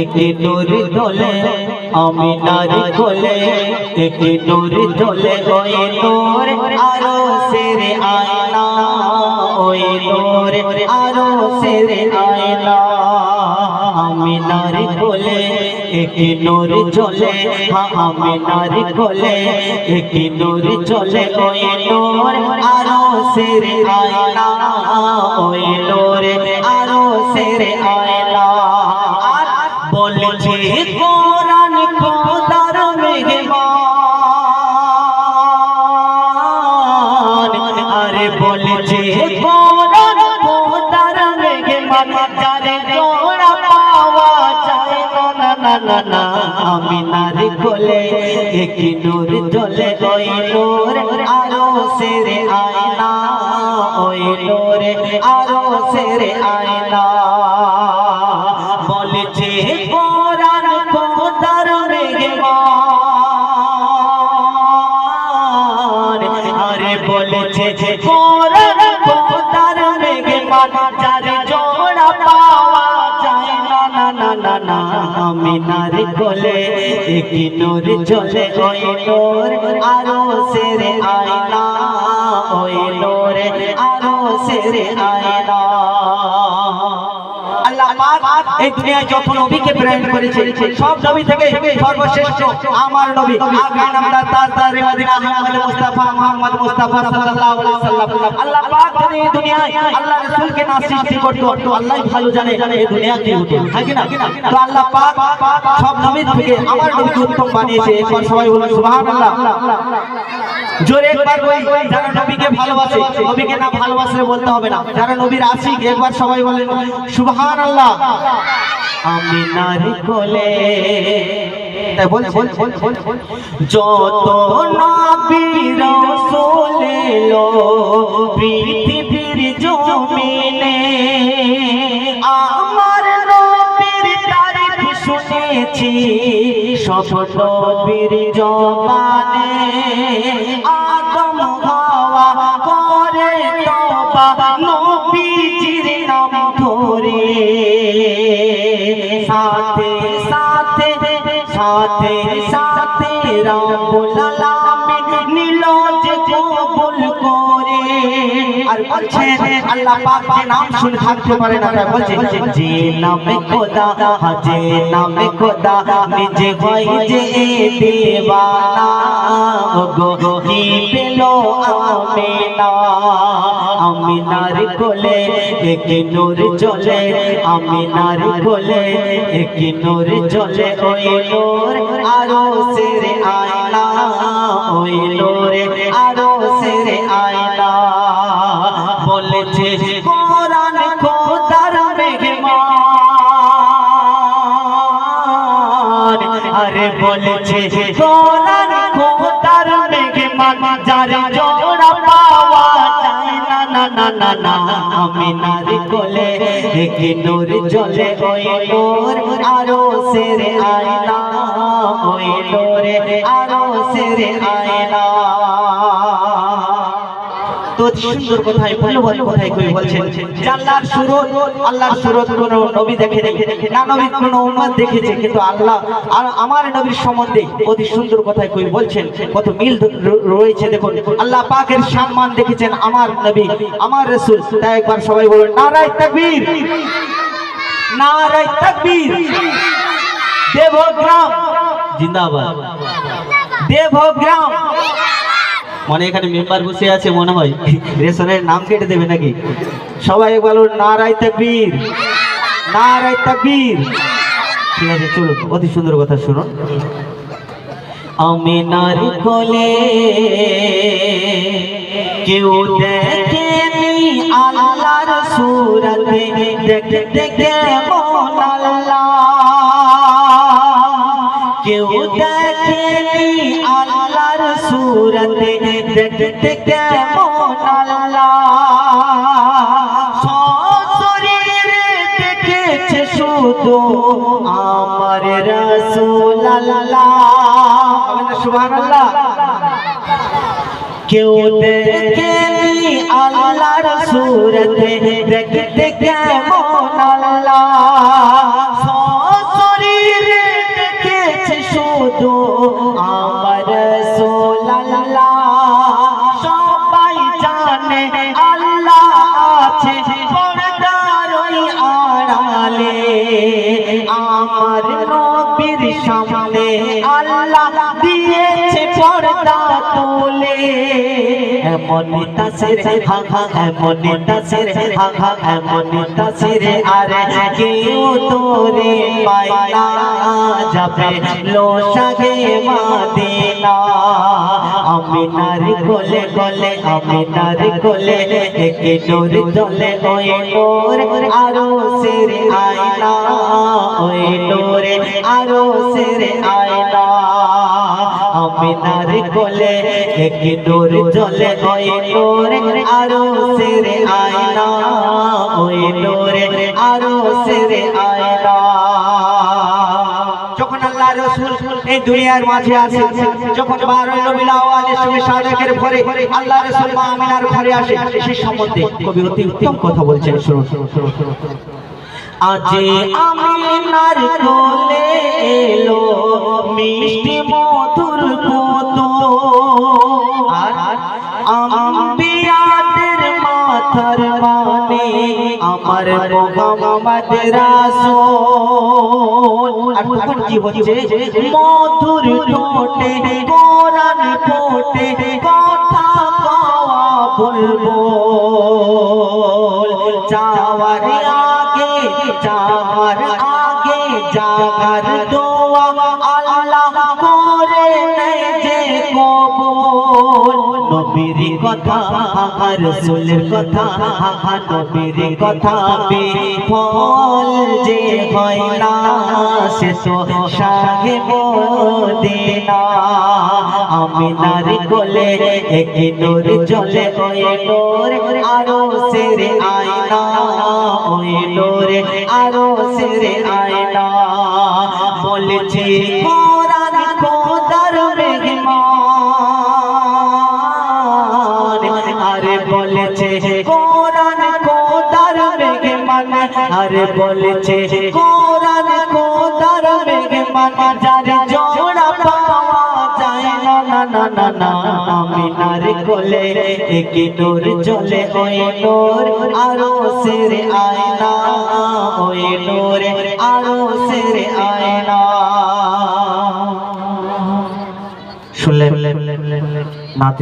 একে নূর দোলে আমি নারী কোলে। একে নূর দোলে ওই নূর আরও সেরে আয়না। ওই নূর আরও সেরে আয়না। আমি নারী কোলে একে নূর চলে আমি নারী কোলে একে নূর চলে ওই নূর আরও সেরে আয়না। ওই নূর আরও সেরে আয়না। বলছে কোরআন খোদার মেঘমান আরে বলছে কোরআন খোদার মেঘমান যারে জোড়া পাওয়া যায় না না না না আমি নারী কোলে এক নূর জ্বলে ওই নূর আরও সেরে আয়না ওই নূর আরও সেরে আয়না। বলছে কোরআন খোদার কোলে এক নূর চলে ওই নূর আরও সেরে আল্লাহ পাক এই দুনিয়ায় যত নবীকে প্রেরণ করেছে, সব নবী থেকে সর্বশ্রেষ্ঠ আমার নবী। আগে নামদার তাজদার Medina Muhammad Mustafa Muhammad Mustafa সাল্লাল্লাহু আলাইহি সাল্লাম। আল্লাহ পাক যদি এই দুনিয়ায় আল্লাহ রাসূলকে না করতো তো ভালো জানে এই দুনিয়া কি হতো। হয় না? তো আল্লাহ পাক সব নবী থেকে আমার নবীকে উত্তম বানিয়েছে। একবার সবাই বলুন, সুবহানাল্লাহ। জোরে একবার বলি, যারা নবীকে না ভালোবাসলে বলতে হবে না। যারা নবীর আশিক, একবার সবাই বলেন, সুবহানাল্লাহ। আমি নারী কোলে যত নবী রাসূল এলো, পৃথিবীর জমিনে, আমার নবীর তারিফ শুনেছি। সব নবীর জবানে আদম হাওয়া করে তবা নবীজির নাম ধরে। সাথে সাথে সাথে সাথে রাম আলামিন আর বলছে আল্লাহ পাক যে নাম শুনে থাকতে পারে না, তাই বলছে যে নামে খোদা, যে আমিনার কোলে এক নূর জ্বলে আমিনার কোলে এক নূর জ্বলে ওই নূর আরও সেরে আয়না, ওই নূর আরও সেরে আয়না। বলেছে, কোরআন খোদার মেঘমান আরে বলেছে, কোরআন খোদার মেঘমান যার জোড়া পাওয়া আমি কোলে জ্বলে ওই আরও সেরে আয়না, ওই আরও সেরে আয়না। সম্বন্ধে সুন্দর কথাই কই বলছেন, কত মিল রয়েছে দেখুন, আল্লাহ পাকের সম্মান দেখেছেন আমার নবী, আমার রাসূল, তাই একবার সবাই বলুন, নারায়ে তাকবীর নারায়ে তাকবীর, দেবগ্রাম, জিন্দাবাদ, দেবগ্রাম মনে এখানে মেম্বার বসে আছে, মনে হয়। রেশনের নাম কেটে দেবে নাকি? সবাই বলো নারাই তাকবীর। নারাই তাকবীর। ঠিক আছে, চলুন, অতি সুন্দর কথা শুনুন। আমি নারী কোলে কেউ দেখেনি আল্লাহর সুরতে, দেখতে কেমন সুরতে দেখতে কেমন আল্লাহ। দেখেছে শুধু আমার রাসূল সুবহানাল্লাহ। কেউ দেখেনি আল্লাহর সুরতে দেখতে কেমন 七七 এমন তাসির হা এমন তাসির হা এমন তাসির আর কেউ তোরে পাইনা যাবে লোসাগে মাদিনা। আমিনার কোলে কোলে, আমিনার কোলে, একে নূর জ্বলে ওই নূর আরও সির আয়না। ওই নূর আরও সির আয়না। আমিনার কোলে একে নূর জ্বলে ওই নূর, আরও সির আয়না, ওই নূর, আরও সির আয়না। আল্লাহ রসুল এই দুনিয়ার মাঝে আছে যখন বারোই রবিউল আউয়ালের সঙ্গে ঘরে আল্লাহ রসুল মা আমিনার ঘরে আসে সেই সম্বন্ধে কবি অতি উত্তম কথা বলছেন শুনুন শুনুন শুনুন। আজে আমিনার কোলে এলো মিষ্টি মধুর কত আর আম্বিয়াদের মাথার মানে আমার মোহাম্মদ রাসূল। আর তখন কি হচ্ছে? মধুর ঠোঁটে কোরআন ফোটে কথা কওয়া বলব। যাওয়ার আগে আগে যাওয়ার দোয়া আল্লাহ করে যে কবুল। নবীর কথা রাসূলের কথা নবীর কথা বিফল যে হয় না, সে তো সাহেব শাহে মদিনা। আমিনার কোলে এক নূর জ্বলে ওই নূর আরও সেরে আয়না আরে বলেছে, কোরআন খোদার মেহমান। আরে বলেছে, কোরআন খোদার মেহমান। যার জোড়া পাওয়া যায় না না না না না, আমিনার কোলে এক জ্বলে ওই আরও ওই আরও শুনলেন?